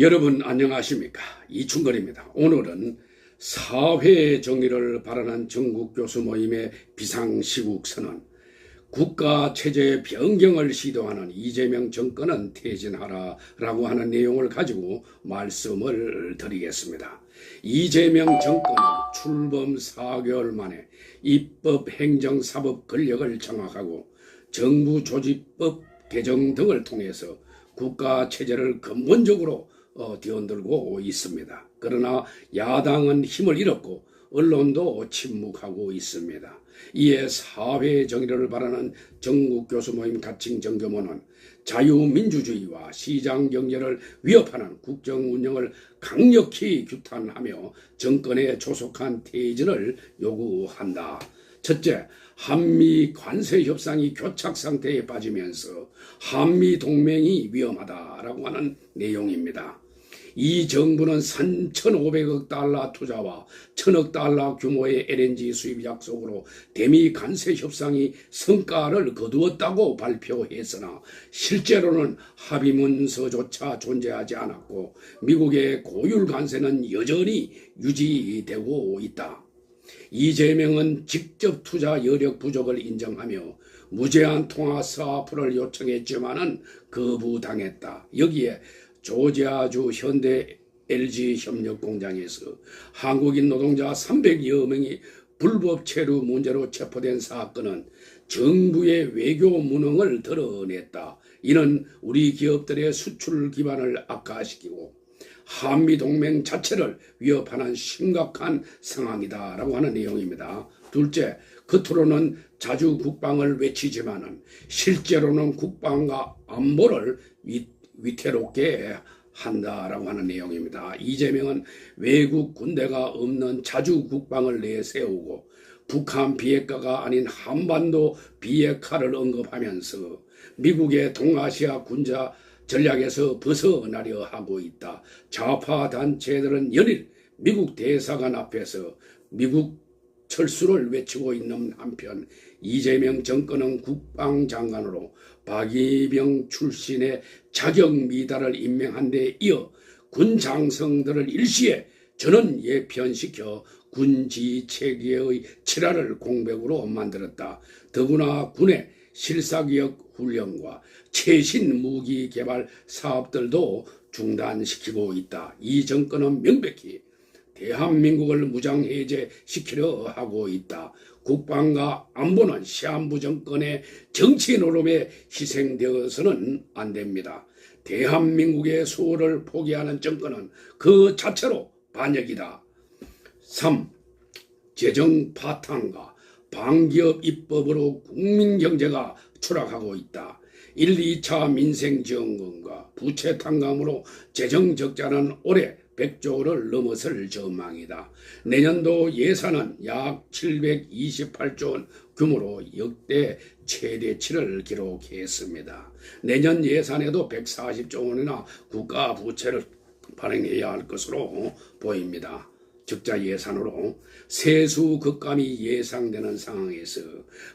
여러분 안녕하십니까 이충걸입니다. 오늘은 사회 정의를 바라는 전국 교수 모임의 비상시국 선언 국가 체제 변경을 시도하는 이재명 정권은 퇴진하라 라고 하는 내용을 가지고 말씀을 드리겠습니다. 이재명 정권은 출범 4개월 만에 입법, 행정, 사법 권력을 장악하고 정부 조직법 개정 등을 통해서 국가 체제를 근본적으로 어, 뒤흔들고 있습니다. 그러나 야당은 힘을 잃었고 언론도 침묵하고 있습니다. 이에 사회 정의를 바라는 전국 교수 모임 가칭 정교모는 자유민주주의와 시장 경제를 위협하는 국정 운영을 강력히 규탄하며 정권의 조속한 퇴진을 요구한다. 첫째, 한미 관세 협상이 교착 상태에 빠지면서 한미 동맹이 위험하다라고 하는 내용입니다. 이 정부는 3,500억 달러 투자와 1,000억 달러 규모의 LNG 수입 약속으로 대미 관세 협상이 성과를 거두었다고 발표했으나 실제로는 합의 문서조차 존재하지 않았고 미국의 고율 관세는 여전히 유지되고 있다. 이재명은 직접 투자 여력 부족을 인정하며 무제한 통화 사업을 요청했지만은 거부당했다. 여기에 조지아주 현대 LG 협력 공장에서 한국인 노동자 300여 명이 불법 체류 문제로 체포된 사건은 정부의 외교 무능을 드러냈다. 이는 우리 기업들의 수출 기반을 악화시키고 한미 동맹 자체를 위협하는 심각한 상황이다 라고 하는 내용입니다. 둘째, 겉으로는 자주 국방을 외치지만은 실제로는 국방과 안보를 위, 위태롭게 한다라고 하는 내용입니다. 이재명은 외국 군대가 없는 자주 국방을 내세우고 북한 비핵화가 아닌 한반도 비핵화를 언급하면서 미국의 동아시아 군자 전략에서 벗어나려 하고 있다. 좌파 단체들은 연일 미국 대사관 앞에서 미국 철수를 외치고 있는 한편 이재명 정권은 국방장관으로 박이병 출신의 자격 미달을 임명한 데 이어 군 장성들을 일시에 전원 예편시켜 군지 체계의 칠화를 공백으로 만들었다. 더구나 군의 실사기역 훈련과 최신 무기 개발 사업들도 중단시키고 있다. 이 정권은 명백히 대한민국을 무장해제시키려 하고 있다. 국방과 안보는 시한부 정권의 정치 노름에 희생되어서는 안 됩니다. 대한민국의 수호를 포기하는 정권은 그 자체로 반역이다. 3. 재정 파탄과 방기업 입법으로 국민 경제가 추락하고 있다. 1, 2차 민생지원금과 부채 탕감으로 재정 적자는 올해 100조를 넘어설 전망이다. 내년도 예산은 약 728조 원 규모로 역대 최대치를 기록했습니다. 내년 예산에도 140조 원이나 국가 부채를 발행해야 할 것으로 보입니다. 적자 예산으로 세수 급감이 예상되는 상황에서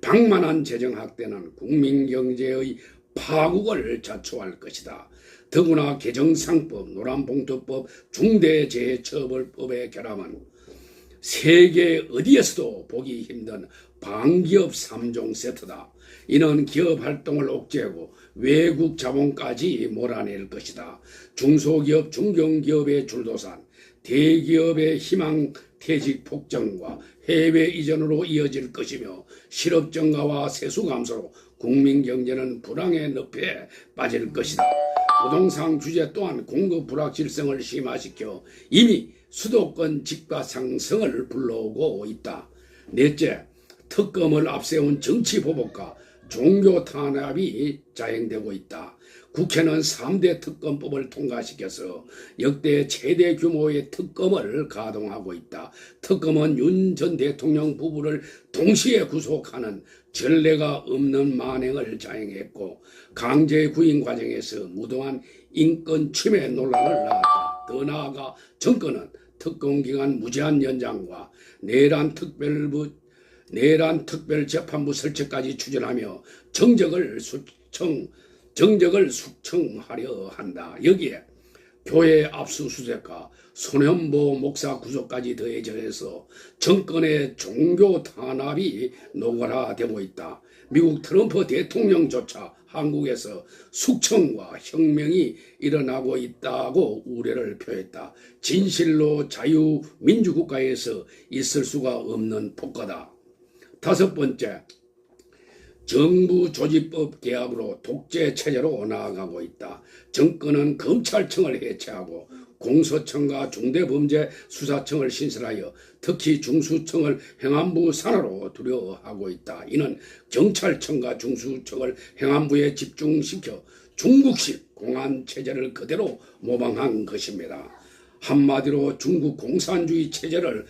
방만한 재정 확대는 국민 경제의 파국을 자초할 것이다. 더구나 개정상법, 노란봉투법, 중대재해처벌법의 결함은 세계 어디에서도 보기 힘든 방기업 3종 세트다. 이는 기업 활동을 옥죄고 외국 자본까지 몰아낼 것이다. 중소기업, 중견기업의 줄도산, 대기업의 희망 퇴직 폭정과 해외 이전으로 이어질 것이며 실업 증가와 세수 감소로 국민 경제는 불황의 늪에 빠질 것이다. 부동산 규제 또한 공급 불확실성을 심화시켜 이미 수도권 집가 상승을 불러오고 있다. 넷째, 특검을 앞세운 정치 보복과 종교 탄압이 자행되고 있다. 국회는 3대 특검법을 통과시켜서 역대 최대 규모의 특검을 가동하고 있다. 특검은 윤 전 대통령 부부를 동시에 구속하는 전례가 없는 만행을 자행했고 강제 구인 과정에서 무도한 인권 침해 논란을 낳았다. 더 나아가 정권은 특검 기간 무제한 연장과 내란 특별부 내란 특별재판부 설치까지 추진하며 정적을 수청 정적을 숙청하려 한다. 여기에 교회 압수수색과 손현보 목사 구속까지 더해져서 정권의 종교 탄압이 노골화되고 있다. 미국 트럼프 대통령조차 한국에서 숙청과 혁명이 일어나고 있다고 우려를 표했다. 진실로 자유민주국가에서 있을 수가 없는 폭거다. 다섯 번째, 정부 조직법 개혁으로 독재 체제로 나아가고 있다. 정권은 검찰청을 해체하고 공소청과 중대범죄수사청을 신설하여 특히 중수청을 행안부 산하로 두려워하고 있다. 이는 경찰청과 중수청을 행안부에 집중시켜 중국식 공안 체제를 그대로 모방한 것입니다. 한마디로 중국 공산주의 체제를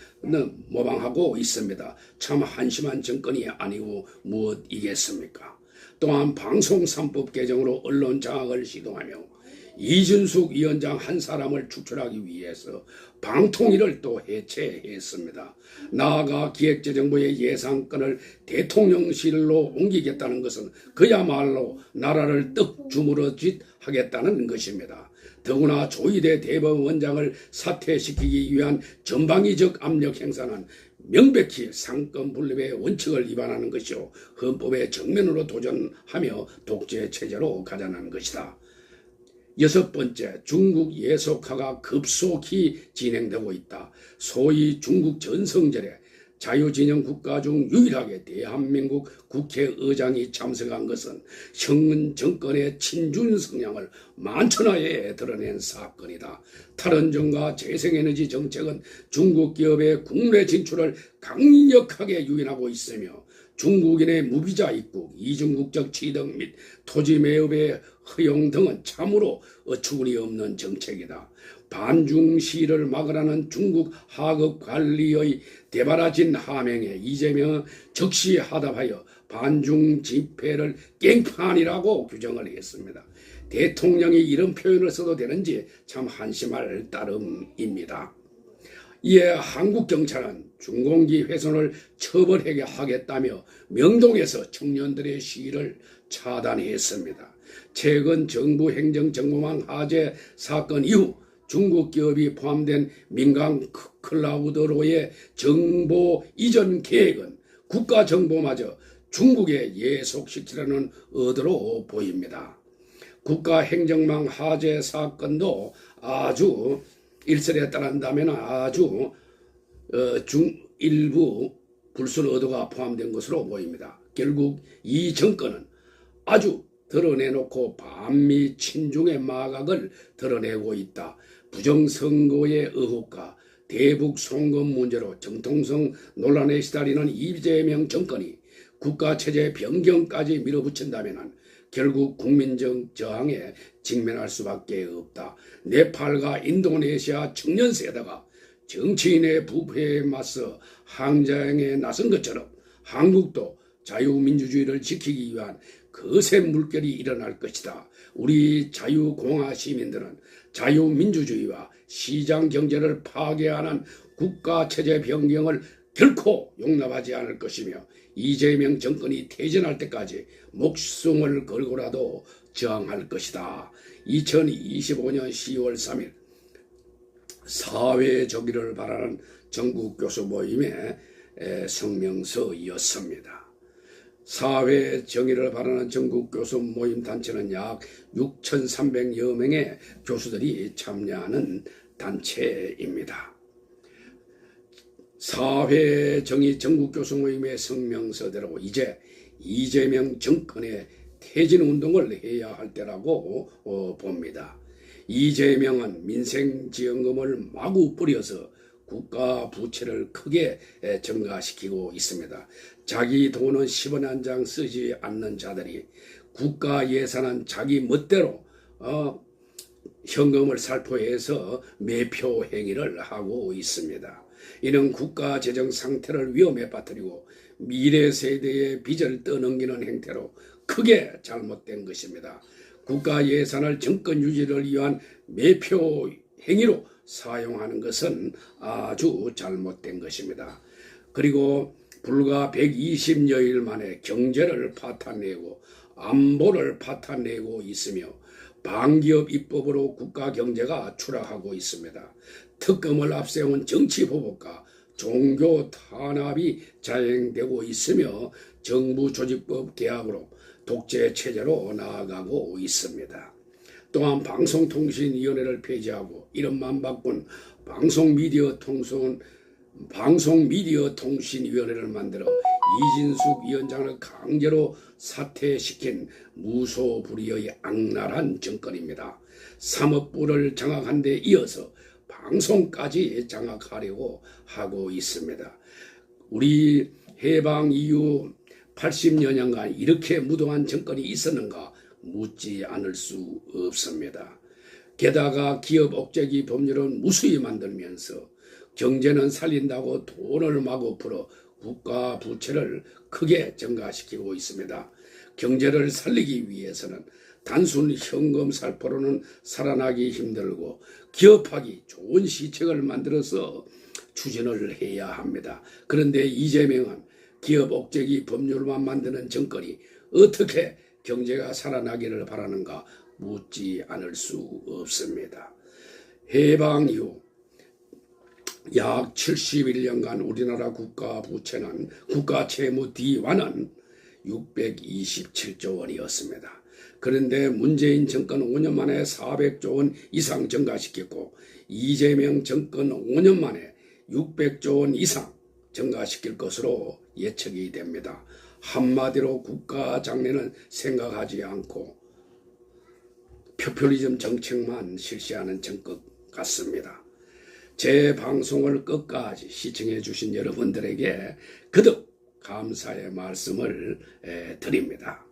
모방하고 있습니다. 참 한심한 정권이 아니고 무엇이겠습니까? 또한 방송 3법 개정으로 언론 장악을 시도하며 이준숙 위원장 한 사람을 축출하기 위해서 방통위를 또 해체했습니다. 나아가 기획재정부의 예산권을 대통령실로 옮기겠다는 것은 그야말로 나라를 떡 주무러짓 하겠다는 것입니다. 더구나 조희대 대법원장을 사퇴시키기 위한 전방위적 압력 행사는 명백히 상권 분립의 원칙을 위반하는 것이요 헌법에 정면으로 도전하며 독재 체제로 가자는 것이다. 여섯 번째, 중국 예속화가 급속히 진행되고 있다. 소위 중국 전성절에 자유진영 국가 중 유일하게 대한민국 국회의장이 참석한 것은 현 정권의 친준 성향을 만천하에 드러낸 사건이다. 탈원전과 재생에너지 정책은 중국 기업의 국내 진출을 강력하게 유인하고 있으며 중국인의 무비자 입국, 이중국적 취득 및 토지 매입의 허용 등은 참으로 어처구니 없는 정책이다. 반중 시를 막으라는 중국 하급 관리의 대바라진 하명에 이재명은 즉시 하답하여 반중 집회를 깽판이라고 규정을 했습니다. 대통령이 이런 표현을 써도 되는지 참 한심할 따름입니다. 이에 한국 경찰은 중공기 훼손을 처벌하겠다며 명동에서 청년들의 시위를 차단했습니다. 최근 정부 행정 정보망 하재 사건 이후 중국 기업이 포함된 민간 클라우드로의 정보 이전 계획은 국가 정보마저 중국에 예속시키려는 의도로 보입니다. 국가 행정망 하재 사건도 아주 일설에 따른다면 아주 어, 중 일부 불순 의도가 포함된 것으로 보입니다. 결국 이 정권은 아주 드러내놓고 반미 친중의 마각을 드러내고 있다. 부정선거의 의혹과 대북 송금 문제로 정통성 논란에 시달리는 이재명 정권이 국가체제 변경까지 밀어붙인다면 결국 국민적 저항에 직면할 수밖에 없다. 네팔과 인도네시아 청년 세대가 정치인의 부패에 맞서 항쟁에 나선 것처럼 한국도 자유민주주의를 지키기 위한 거센 물결이 일어날 것이다. 우리 자유공화 시민들은 자유민주주의와 시장 경제를 파괴하는 국가체제 변경을 결코 용납하지 않을 것이며 이재명 정권이 퇴진할 때까지 목숨을 걸고라도 저항할 것이다. 2025년 10월 3일 사회 정의를 바라는 전국 교수 모임의 성명서였습니다. 사회 정의를 바라는 전국 교수 모임 단체는 약 6,300여 명의 교수들이 참여하는 단체입니다. 사회 정의 전국 교수 모임의 성명서대로 이제 이재명 정권의 퇴진 운동을 해야 할 때라고 어, 봅니다. 이재명은 민생지원금을 마구 뿌려서 국가 부채를 크게 증가시키고 있습니다. 자기 돈은 10원 한 장 쓰지 않는 자들이 국가 예산은 자기 멋대로 어, 현금을 살포해서 매표 행위를 하고 있습니다. 이는 국가 재정 상태를 위험에 빠뜨리고 미래 세대의 빚을 떠넘기는 행태로 크게 잘못된 것입니다. 국가 예산을 정권 유지를 위한 매표 행위로 사용하는 것은 아주 잘못된 것입니다. 그리고 불과 120여일 만에 경제를 파탄내고 안보를 파탄내고 있으며 반기업 입법으로 국가 경제가 추락하고 있습니다. 특검을 앞세운 정치 보복과 종교 탄압이 자행되고 있으며 정부 조직법 개혁으로 독재 체제로 나아가고 있습니다. 또한 방송통신위원회를 폐지하고 이름만 바꾼 방송미디어 통신 방송미디어 통신위원회를 만들어 이진숙 위원장을 강제로 사퇴시킨 무소불위의 악랄한 정권입니다. 사법부를 장악한 데 이어서 방송까지 장악하려고 하고 있습니다. 우리 해방 이후 80여년간 이렇게 무도한 정권이 있었는가 묻지 않을 수 없습니다. 게다가 기업 억제기 법률은 무수히 만들면서 경제는 살린다고 돈을 마구 풀어 국가 부채를 크게 증가시키고 있습니다. 경제를 살리기 위해서는 단순 현금 살포로는 살아나기 힘들고 기업하기 좋은 시책을 만들어서 추진을 해야 합니다. 그런데 이재명은 기업 억제기 법률만 만드는 정권이 어떻게 경제가 살아나기를 바라는가 묻지 않을 수 없습니다. 해방 이후 약 71년간 우리나라 국가 부채는 국가 채무 D와는 627조 원이었습니다. 그런데 문재인 정권 5년 만에 400조 원 이상 증가시켰고 이재명 정권 5년 만에 600조 원 이상 증가시킬 것으로 예측이 됩니다. 한마디로 국가 장래는 생각하지 않고 표퓰리즘 정책만 실시하는 정권 같습니다. 제 방송을 끝까지 시청해 주신 여러분들에게 거듭 감사의 말씀을 에, 드립니다.